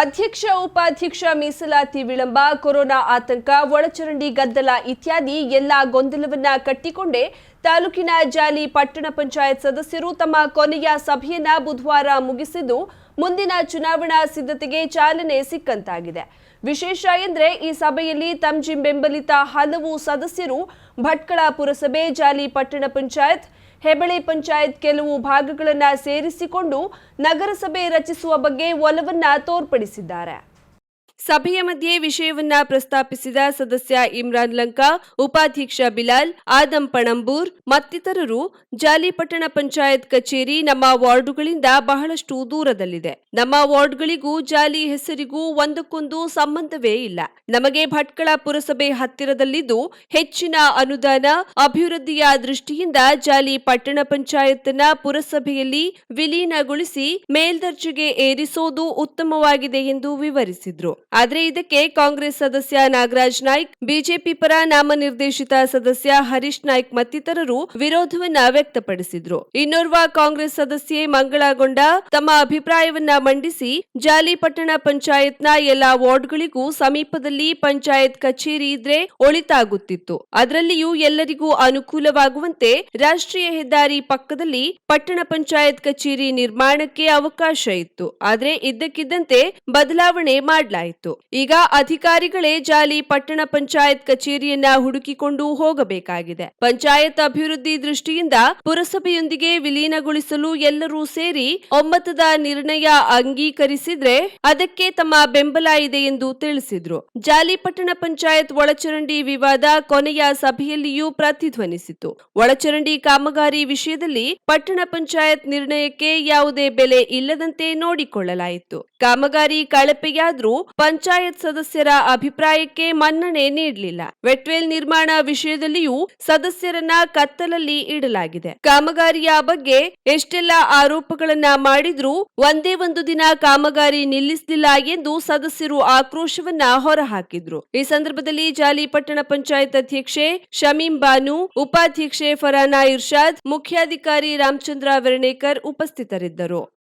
ಅಧ್ಯಕ್ಷ, ಉಪಾಧ್ಯಕ್ಷ ಮೀಸಲಾತಿ ವಿಳಂಬ, ಕೊರೋನಾ ಆತಂಕ, ಒಳಚರಂಡಿ ಗದ್ದಲ ಇತ್ಯಾದಿ ಎಲ್ಲ ಗೊಂದಲವನ್ನ ಕಟ್ಟಿಕೊಂಡೇ ತಾಲೂಕಿನ ಜಾಲಿ ಪಟ್ಟಣ ಪಂಚಾಯತ್ ಸದಸ್ಯರು ತಮ್ಮ ಕೊನೆಯ ಸಭೆಯನ್ನ ಬುಧವಾರ ಮುಗಿಸಿದ್ದು ಮುಂದಿನ ಚುನಾವಣಾ ಸಿದ್ಧತೆಗೆ ಚಾಲನೆ ಸಿಕ್ಕಂತಾಗಿದೆ. ವಿಶೇಷ ಎಂದರೆ ಈ ಸಭೆಯಲ್ಲಿ ತಮ್ಜಿಂ ಬೆಂಬಲಿತ ಹಲವು ಸದಸ್ಯರು ಭಟ್ಕಳ ಪುರಸಭೆ, ಜಾಲಿ ಪಟ್ಟಣ ಪಂಚಾಯತ್ ಹೆಬಳೆ ಪಂಚಾಯತ್ ಕೆಲವು ಭಾಗಗಳನ್ನು ಸೇರಿಸಿಕೊಂಡು ನಗರಸಭೆ ರಚಿಸುವ ಬಗ್ಗೆ ಒಲವನ್ನ ತೋರ್ಪಡಿಸಿದ್ದಾರೆ. ಸಭೆಯ ಮಧ್ಯೆ ವಿಷಯವನ್ನ ಪ್ರಸ್ತಾಪಿಸಿದ ಸದಸ್ಯ ಇಮ್ರಾನ್ ಲಂಕಾ, ಉಪಾಧ್ಯಕ್ಷ ಬಿಲಾಲ್, ಆದಂ ಪಣಂಬೂರ್, ಮತ್ತಿತರರು ಜಾಲಿಪಟ್ಟಣ ಪಂಚಾಯತ್ ಕಚೇರಿ ನಮ್ಮ ವಾರ್ಡುಗಳಿಂದ ಬಹಳಷ್ಟು ದೂರದಲ್ಲಿದೆ. ನಮ್ಮ ವಾರ್ಡ್ಗಳಿಗೂ ಜಾಲಿ ಹೆಸರಿಗೂ ಒಂದಕ್ಕೊಂದು ಸಂಬಂಧವೇ ಇಲ್ಲ. ನಮಗೆ ಭಟ್ಕಳ ಪುರಸಭೆ ಹತ್ತಿರದಲ್ಲಿದ್ದು ಹೆಚ್ಚಿನ ಅನುದಾನ, ಅಭಿವೃದ್ಧಿಯ ದೃಷ್ಟಿಯಿಂದ ಜಾಲಿ ಪಟ್ಟಣ ಪಂಚಾಯತ್ನ ಪುರಸಭೆಯಲ್ಲಿ ವಿಲೀನಗೊಳಿಸಿ ಮೇಲ್ದರ್ಜೆಗೆ ಏರಿಸೋದು ಉತ್ತಮವಾಗಿದೆ ಎಂದು ವಿವರಿಸಿದ್ರು. ಆದ್ರೆ ಇದಕ್ಕೆ ಕಾಂಗ್ರೆಸ್ ಸದಸ್ಯ ನಾಗರಾಜ್ ನಾಯ್ಕ್, ಬಿಜೆಪಿ ಪರ ನಾಮನಿರ್ದೇಶಿತ ಸದಸ್ಯ ಹರೀಶ್ ನಾಯ್ಕ್ ಮತ್ತಿತರರು ವಿರೋಧವನ್ನ ವ್ಯಕ್ತಪಡಿಸಿದ್ರು. ಇನ್ನೋರ್ವ ಕಾಂಗ್ರೆಸ್ ಸದಸ್ಯೆ ಮಂಗಳಗೊಂಡ ತಮ್ಮ ಅಭಿಪ್ರಾಯವನ್ನ ಮಂಡಿಸಿ ಜಾಲಿಪಟ್ಟಣ ಪಂಚಾಯತ್ನ ಎಲ್ಲಾ ವಾರ್ಡ್ಗಳಿಗೂ ಸಮೀಪದಲ್ಲಿ ಪಂಚಾಯತ್ ಕಚೇರಿ ಇದ್ರೆ ಒಳಿತಾಗುತ್ತಿತ್ತು. ಅದರಲ್ಲಿಯೂ ಎಲ್ಲರಿಗೂ ಅನುಕೂಲವಾಗುವಂತೆ ರಾಷ್ಟ್ರೀಯ ಹೆದ್ದಾರಿ ಪಕ್ಕದಲ್ಲಿ ಪಟ್ಟಣ ಪಂಚಾಯತ್ ಕಚೇರಿ ನಿರ್ಮಾಣಕ್ಕೆ ಅವಕಾಶ ಇತ್ತು. ಆದರೆ ಇದ್ದಕ್ಕಿದ್ದಂತೆ ಬದಲಾವಣೆ ಮಾಡಲಾಯಿತು. ಈಗ ಅಧಿಕಾರಿಗಳೇ ಜಾಲಿ ಪಟ್ಟಣ ಪಂಚಾಯತ್ ಕಚೇರಿಯನ್ನ ಹುಡುಕಿಕೊಂಡು ಹೋಗಬೇಕಾಗಿದೆ. ಪಂಚಾಯತ್ ಅಭಿವೃದ್ಧಿ ದೃಷ್ಟಿಯಿಂದ ಪುರಸಭೆಯೊಂದಿಗೆ ವಿಲೀನಗೊಳಿಸಲು ಎಲ್ಲರೂ ಸೇರಿ ಒಮ್ಮತದ ನಿರ್ಣಯ ಅಂಗೀಕರಿಸಿದ್ರೆ ಅದಕ್ಕೆ ತಮ್ಮ ಬೆಂಬಲ ಇದೆ ಎಂದು ತಿಳಿಸಿದ್ರು. ಜಾಲಿ ಪಟ್ಟಣ ಪಂಚಾಯತ್ ಒಳಚರಂಡಿ ವಿವಾದ ಕೊನೆಯ ಸಭೆಯಲ್ಲಿಯೂ ಪ್ರತಿಧ್ವನಿಸಿತು ಒಳಚರಂಡಿ ಕಾಮಗಾರಿ ವಿಷಯದಲ್ಲಿ ಪಟ್ಟಣ ಪಂಚಾಯತ್ ನಿರ್ಣಯಕ್ಕೆ ಯಾವುದೇ ಬೆಲೆ ಇಲ್ಲದಂತೆ ನೋಡಿಕೊಳ್ಳಲಾಯಿತು. ಕಾಮಗಾರಿ ಕಳಪೆಯಾದ್ರೂ ಪಂಚಾಯತ್ ಸದಸ್ಯರ ಅಭಿಪ್ರಾಯಕ್ಕೆ ಮನ್ನಣೆ ನೀಡಲಿಲ್ಲ. ವೆಟ್ವೇಲ್ ನಿರ್ಮಾಣ ವಿಷಯದಲ್ಲಿಯೂ ಸದಸ್ಯರನ್ನ ಕತ್ತಲಲ್ಲಿ ಇಡಲಾಗಿದೆ. ಕಾಮಗಾರಿಯ ಬಗ್ಗೆ ಎಷ್ಟೆಲ್ಲ ಆರೋಪಗಳನ್ನ ಮಾಡಿದ್ರೂ ಒಂದೇ ಒಂದು ದಿನ ಕಾಮಗಾರಿ ನಿಲ್ಲಿಸಲಿಲ್ಲ ಎಂದು ಸದಸ್ಯರು ಆಕ್ರೋಶವನ್ನ ಹೊರಹಾಕಿದ್ರು. ಈ ಸಂದರ್ಭದಲ್ಲಿ ಜಾಲಿ ಪಟ್ಟಣ ಪಂಚಾಯತ್ ಅಧ್ಯಕ್ಷೆ ಶಮೀಂ ಬಾನು, ಉಪಾಧ್ಯಕ್ಷೆ ಫರಾನಾ ಇರ್ಷಾದ್ ಮುಖ್ಯಾಧಿಕಾರಿ ರಾಮಚಂದ್ರ ವೆರಣೇಕರ್ ಉಪಸ್ಥಿತರಿದ್ದರು.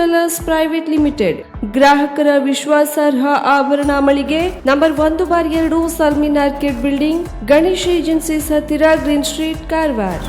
ಜ್ಯುವೆಲ್ಲರ್ಸ್ ಪ್ರೈವೇಟ್ ಲಿಮಿಟೆಡ್ ಗ್ರಾಹಕರ ವಿಶ್ವಾಸಾರ್ಹ ಆಭರಣ ಮಳಿಗೆ ನಂಬರ್ ಒಂದು ಬಾರ್ ಎರಡು ಸಲ್ಮಿನ್ ಆರ್ಕಿಡ್ ಬಿಲ್ಡಿಂಗ್ ಗಣೇಶ್ ಏಜೆನ್ಸೀಸ್ ಹತ್ತಿರ ಗ್ರೀನ್ ಸ್ಟ್ರೀಟ್ ಕಾರವಾರ್